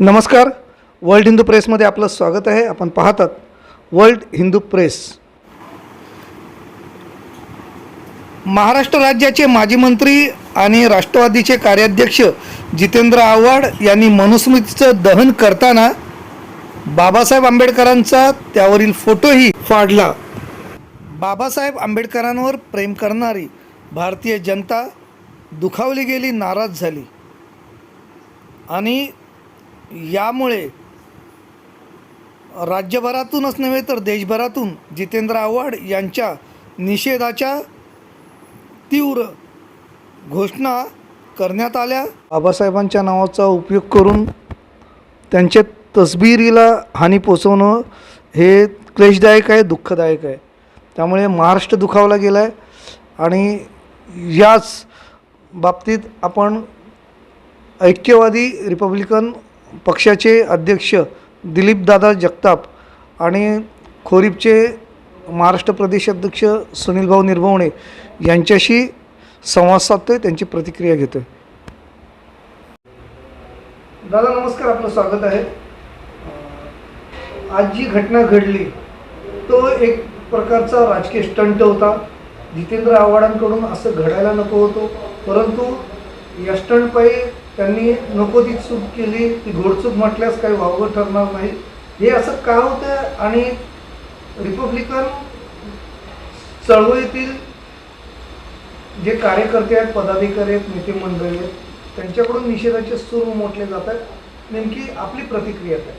नमस्कार. वर्ल्ड हिंदू प्रेसमध्ये आपलं स्वागत आहे. आपण पाहतात वर्ल्ड हिंदू प्रेस. महाराष्ट्र राज्याचे माजी मंत्री आणि राष्ट्रवादीचे कार्याध्यक्ष जितेंद्र आव्हाड यांनी मनुस्मृतीचं दहन करताना बाबासाहेब आंबेडकरांचा त्यावरील फोटोही फाडला. बाबासाहेब आंबेडकरांवर प्रेम करणारी भारतीय जनता दुखावली गेली नाराज झाली. आणि यामुळे राज्यभरातूनच नव्हे तर देशभरातून जितेंद्र आव्हाड यांच्या निषेधाच्या तीव्र घोषणा करण्यात आल्या. बाबासाहेबांच्या नावाचा उपयोग करून त्यांच्या तसबिरीला हानी पोचवणं हे क्लेशदायक आहे दुःखदायक आहे. त्यामुळे महाराष्ट्र दुखावला गेला आहे आणि याच बाबतीत आपण ऐक्यवादी रिपब्लिकन पक्षाचे अध्यक्ष दिलीपदादा जगताप आणि खोरीपचे महाराष्ट्र प्रदेश अध्यक्ष सुनीलभाऊ निर्भवणे यांच्याशी संवाद साधतोय त्यांची प्रतिक्रिया घेतोय. दादा नमस्कार आपलं स्वागत आहे. आज जी घटना घडली तो एक प्रकारचा राजकीय स्टंट होता. जितेंद्र आव्हाडांकडून असं घडायला नको होतो परंतु या स्टंटपायी त्यांनी नको ती चूक केली ती घोडचूक म्हटल्यास काही वावगं ठरणार नाही. हे असं का होतं आणि रिपब्लिकन चळवळीतील जे कार्यकर्ते आहेत पदाधिकारी आहेत नेते मंडळी आहेत त्यांच्याकडून निषेधाचे सूर उमटले जात आहेत. नेमकी आपली प्रतिक्रिया काय?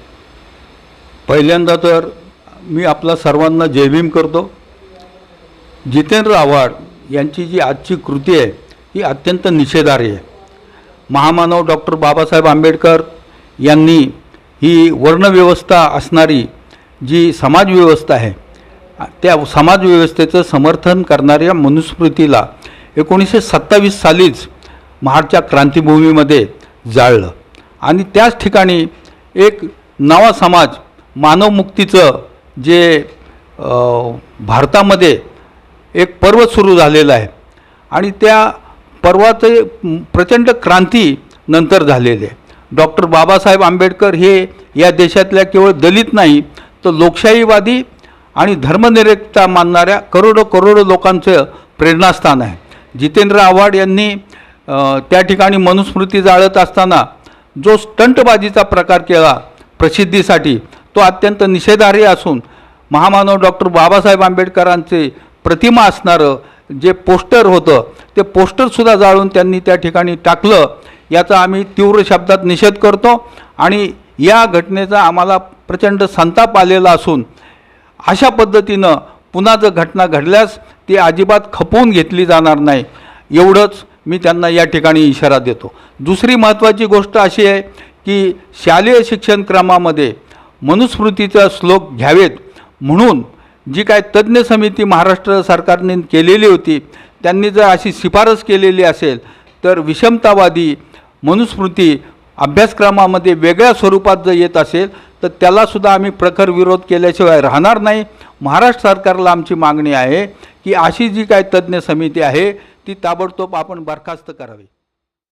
पहिल्यांदा तर मी आपला सर्वांना जय भीम करतो. जितेंद्र आव्हाड यांची जी आजची कृती आहे ही अत्यंत निषेधार्ह आहे. महामानव डॉक्टर बाबासाहेब आंबेडकर यांनी ही वर्णव्यवस्था असणारी जी समाजव्यवस्था आहे त्या समाजव्यवस्थेचं समर्थन करणाऱ्या मनुस्मृतीला एकोणीसशे सत्तावीस सालीच महाडच्या क्रांतीभूमीमध्ये जाळलं. आणि त्याच ठिकाणी एक नवा समाज मानवमुक्तीचं जे भारतामध्ये एक पर्व सुरू झालेलं आहे. आणि त्या पर्वाचे प्रचंड क्रांती नंतर झालेले आहे. डॉक्टर बाबासाहेब आंबेडकर हे या देशातल्या केवळ दलित नाही तर लोकशाहीवादी आणि धर्मनिरपेक्षता मानणाऱ्या करोडो करोडो लोकांचं प्रेरणास्थान आहे. जितेंद्र आव्हाड यांनी त्या ठिकाणी मनुस्मृती जाळत असताना जो स्टंटबाजीचा प्रकार केला प्रसिद्धीसाठी तो अत्यंत निषेधार्ह असून महामानव डॉक्टर बाबासाहेब आंबेडकरांचे प्रतिमा असणारं जे पोस्टर होतं ते पोस्टरसुद्धा जाळून त्यांनी त्या ठिकाणी टाकलं. याचा आम्ही तीव्र शब्दात निषेध करतो. आणि या घटनेचा आम्हाला प्रचंड संताप आलेला असून अशा पद्धतीनं पुन्हा जर घटना घडल्यास ती अजिबात खपवून घेतली जाणार नाही. एवढंच मी त्यांना या ठिकाणी इशारा देतो. दुसरी महत्त्वाची गोष्ट अशी आहे की शालेय शिक्षण क्रमामध्ये मनुस्मृतीचा श्लोक घ्यावेत. म्हणून जी काय तज्ज्ञ समिती महाराष्ट्र सरकारने केलेली होती त्यांनी जर अशी शिफारस केलेली असेल तर विषमतावादी मनुस्मृती अभ्यासक्रमामध्ये वेगळ्या स्वरूपात जर येत असेल तर त्यालासुद्धा आम्ही प्रखर विरोध केल्याशिवाय राहणार नाही. महाराष्ट्र सरकारला आमची मागणी आहे की अशी जी काय तज्ज्ञ समिती आहे ती ताबडतोब आपण बरखास्त करावी.